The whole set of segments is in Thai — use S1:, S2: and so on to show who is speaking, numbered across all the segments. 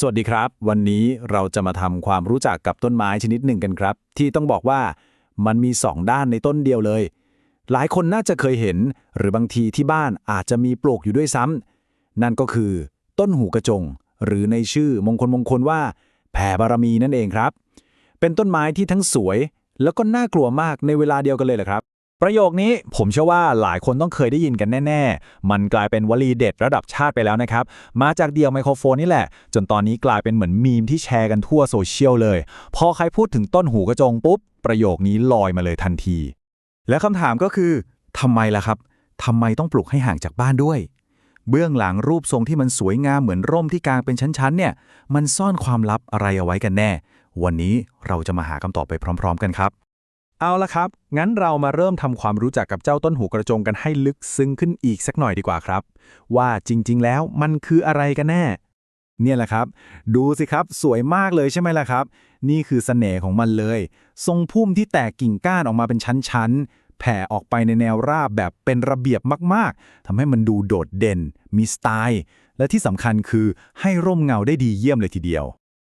S1: สวัสดีครับ วันนี้เราจะมาทำความรู้จักกับต้นไม้ชนิดหนึ่งกันครับ ที่ต้องบอกว่ามันมีสองด้านในต้นเดียวเลย หลายคนน่าจะเคยเห็น หรือบางทีที่บ้านอาจจะมีปลูกอยู่ด้วยซ้ำนั่นก็คือ ต้นหูกระจง หรือในชื่อมงคลมงคลว่า แผ่บารมีนั่นเองครับ เป็นต้นไม้ที่ทั้งสวย แล้วก็น่ากลัวมากในเวลาเดียวกันเลยแหละครับ
S2: ประโยคนี้ผมเชื่อว่าหลายคนต้องเคยได้ยินกันแน่ ๆ มันกลายเป็นวลีเด็ดระดับชาติไปแล้วนะครับ มาจากเดียวไมโครโฟนนี่แหละ จนตอนนี้กลายเป็นเหมือนมีมที่แชร์กันทั่วโซเชียลเลย พอใครพูดถึงต้นหูกระจงปุ๊บ ประโยคนี้ลอยมาเลยทันที และคำถามก็คือทำไมล่ะครับทำไมต้องปลูกให้ห่างจากบ้านด้วย เบื้องหลังรูปทรงที่มันสวยงามเหมือนร่มที่กางเป็นชั้นๆเนี่ย มันซ่อนความลับอะไรเอาไว้กันแน่ วันนี้เราจะมาหาคำตอบไปพร้อม ๆ กันครับ เอาละครับ งั้นเรามาเริ่มทำความรู้จักกับเจ้าต้นหูกระจงกันให้ลึกซึ้งขึ้นอีกสักหน่อยดีกว่าครับ ว่าจริง ๆ แล้วมันคืออะไรกันแน่ เนี่ยแหละครับ ดูสิครับสวยมากเลยใช่ไหมล่ะครับ นี่คือเสน่ห์ของมันเลย ทรงพุ่มที่แตกกิ่งก้านออกมาเป็นชั้น ๆ แผ่ออกไปในแนวราบแบบเป็นระเบียบมากๆทำให้มันดูโดดเด่น มีสไตล์และที่สำคัญคือให้ร่มเงาได้ดีเยี่ยมเลยทีเดียว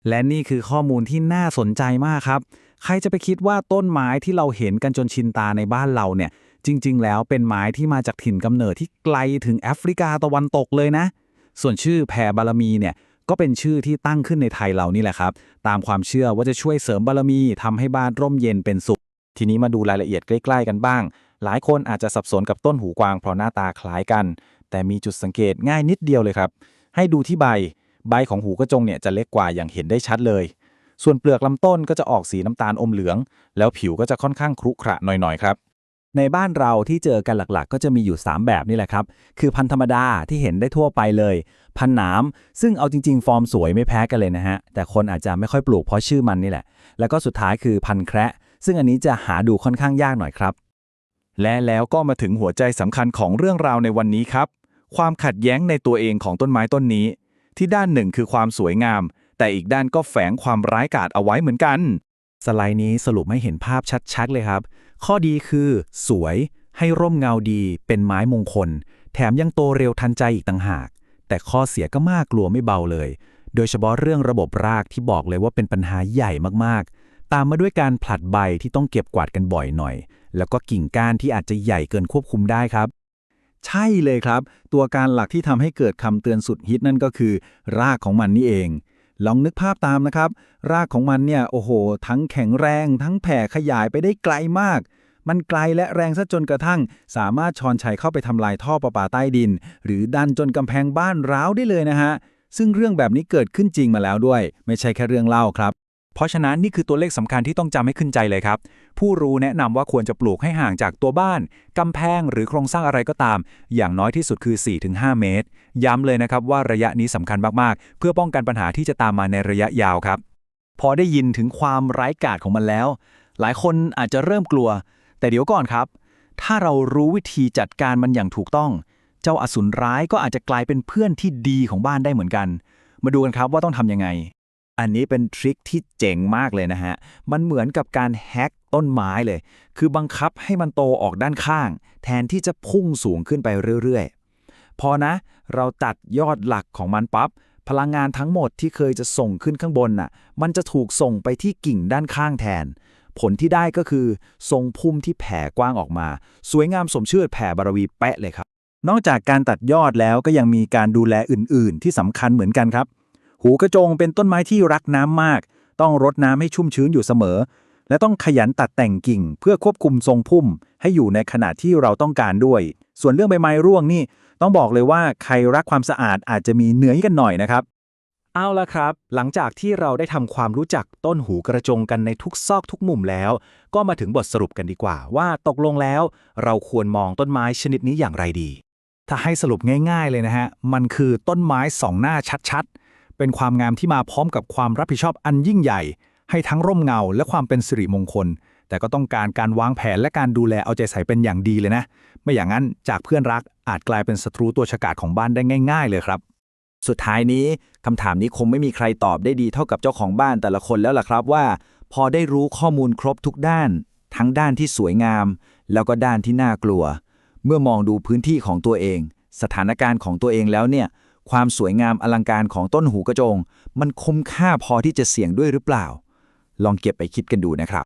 S2: และนี่คือข้อมูลที่น่าสนใจมากครับใครจะไปคิดว่าต้นไม้ที่เราเห็นกันจนชินตาในบ้านเราเนี่ย จริง ๆ แล้วเป็นไม้ที่มาจากถิ่นกำเนิดที่ไกลถึงแอฟริกาตะวันตกเลยนะ ส่วนชื่อแผ่บารมีเนี่ยก็เป็นชื่อที่ตั้งขึ้นในไทยเรานี่แหละครับ ตามความเชื่อว่าจะช่วยเสริมบารมีทำให้บ้านร่มเย็นเป็นสุข ทีนี้มาดูรายละเอียดใกล้ ๆ กันบ้าง หลายคนอาจจะสับสนกับต้นหูกวางเพราะหน้าตาคล้ายกัน แต่มีจุดสังเกตง่ายนิดเดียวเลยครับ ให้ดูที่ใบ ใบของหูกระจงเนี่ยจะเล็กกว่าอย่างเห็นได้ชัดเลย ส่วนเปลือกลำต้นก็จะออกสีน้ำตาลอมเหลือง แล้วผิวก็จะค่อนข้างครุขระหน่อยๆครับในบ้านเราที่เจอกันหลักๆ ก็จะมีอยู่ 3 แบบนี่แหละครับ คือพันธุ์ธรรมดาที่เห็นได้ทั่วไปเลย พันธ์หนาม ซึ่งเอาจริง ๆ ฟอร์มสวยไม่แพ้กันเลยนะฮะ แต่คนอาจจะไม่ค่อยปลูกเพราะชื่อมันนี่แหละ แล้วก็สุดท้ายคือพันธุ์แคระซึ่งอันนี้จะหาดูค่อนข้างยากหน่อยครับ และแล้วก็มาถึงหัวใจสำคัญของเรื่องราวในวันนี้ครับ ความขัดแย้งในตัวเองของต้นไม้ต้นนี้ ที่ด้านหนึ่งคือความสวยงาม แต่อีกด้านก็แฝงความร้ายกาจเอาไว้เหมือนกัน สไลด์นี้สรุปให้เห็นภาพชัดๆ เลยครับ ข้อดีคือ สวยให้ร่มเงาดีเป็นไม้มงคล แถมยังโตเร็วทันใจอีกต่างหาก แต่ข้อเสียก็มากกลัวไม่เบาเลย โดยเฉพาะเรื่องระบบรากที่บอกเลยว่าเป็นปัญหาใหญ่มากๆ ตามมาด้วยการผลัดใบที่ต้องเก็บกวาดกันบ่อยหน่อย แล้วก็กิ่งก้านที่อาจจะใหญ่เกินควบคุมได้ครับใช่เลยครับ ตัวการหลักที่ทำให้เกิดคำเตือนสุดฮิตนั่นก็คือ รากของมันนี่เอง ลองนึกภาพตามนะครับ รากของมันเนี่ย โอ้โห ทั้งแข็งแรง ทั้งแผ่ขยายไปได้ไกลมาก มันไกลและแรงซะจนกระทั่ง สามารถชอนชัยเข้าไปทำลายท่อประปาใต้ดิน หรือดันจนกำแพงบ้านร้าวได้เลยนะฮะ ซึ่งเรื่องแบบนี้เกิดขึ้นจริงมาแล้วด้วย ไม่ใช่แค่เรื่องเล่าครับ เพราะฉะนั้นนี่คือตัวเลขสำคัญที่ต้องจำให้ขึ้นใจเลยครับ ผู้รู้แนะนำว่าควรจะปลูกให้ห่างจากตัวบ้านกำแพงหรือโครงสร้างอะไรก็ตาม อย่างน้อยที่สุดคือ 4-5 เมตร ย้ำเลยนะครับว่าระยะนี้สำคัญมากๆ เพื่อป้องกันปัญหาที่จะตามมาในระยะยาวครับ พอได้ยินถึงความไร้กาจของมันแล้ว หลายคนอาจจะเริ่มกลัว แต่เดี๋ยวก่อนครับ ถ้าเรารู้วิธีจัดการมันอย่างถูกต้อง เจ้าอสูรร้ายก็อาจจะกลายเป็นเพื่อนที่ดีของบ้านได้เหมือนกัน มาดูกันครับว่าต้องทำยังไง อันนี้เป็นทริคที่เจ๋งมากเลยนะฮะ มันเหมือนกับการแฮกต้นไม้เลย คือบังคับให้มันโตออกด้านข้าง แทนที่จะพุ่งสูงขึ้นไปเรื่อยๆ พอนะ เราตัดยอดหลักของมันปับ๊บ พลังงานทั้งหมดที่เคยจะส่งขึ้นข้างบนน่ะ มันจะถูกส่งไปที่กิ่งด้านข้างแทน ผลที่ได้ก็คือทรงพุ่มที่แผ่กว้างออกมา สวยงามสมชื่อแผ่บารวีแปะเลยครับ นอกจากการตัดยอดแล้วก็ยังมีการดูแลอื่น ๆ ที่สำคัญเหมือนกันครับ หูกระจงเป็นต้นไม้ที่รักน้ำมาก ต้องรดน้ำให้ชุ่มชื้นอยู่เสมอ และต้องขยันตัดแต่งกิ่ง เพื่อควบคุมทรงพุ่ม ให้อยู่ในขนาดที่เราต้องการด้วย ส่วนเรื่องใบไม้ร่วงนี่ ต้องบอกเลยว่าใครรักความสะอาดอาจจะมีเหนื่อยกันหน่อยนะครับ เอาละครับ หลังจากที่เราได้ทำความรู้จักต้นหูกระจงกันในทุกซอกทุกมุมแล้ว ก็มาถึงบทสรุปกันดีกว่า ว่าตกลงแล้ว เราควรมองต้นไม้ชนิดนี้อย่างไรดี ถ้าให้สรุปง่าย ๆ เลยนะฮะมันคือต้นไม้สองหน้าชัดๆ เป็นความงามที่มาพร้อมกับความรับผิดชอบอันยิ่งใหญ่ ให้ทั้งร่มเงาและความเป็นสิริมงคล แต่ก็ต้องการการวางแผนและการดูแลเอาใจใส่เป็นอย่างดีเลยนะ ไม่อย่างนั้นจากเพื่อนรักอาจกลายเป็นศัตรูตัวฉกาจของบ้านได้ง่าย ๆ เลยครับ สุดท้ายนี้คำถามนี้คงไม่มีใครตอบได้ดีเท่ากับเจ้าของบ้านแต่ละคนแล้วล่ะครับว่า พอได้รู้ข้อมูลครบทุกด้าน ทั้งด้านที่สวยงาม แล้วก็ด้านที่น่ากลัว เมื่อมองดูพื้นที่ของตัวเอง สถานการณ์ของตัวเองแล้วเนี่ย
S3: ความสวยงามอลังการของต้นหูกระจง มันคุ้มค่าพอที่จะเสี่ยงด้วยหรือเปล่า ลองเก็บไปคิดกันดูนะครับ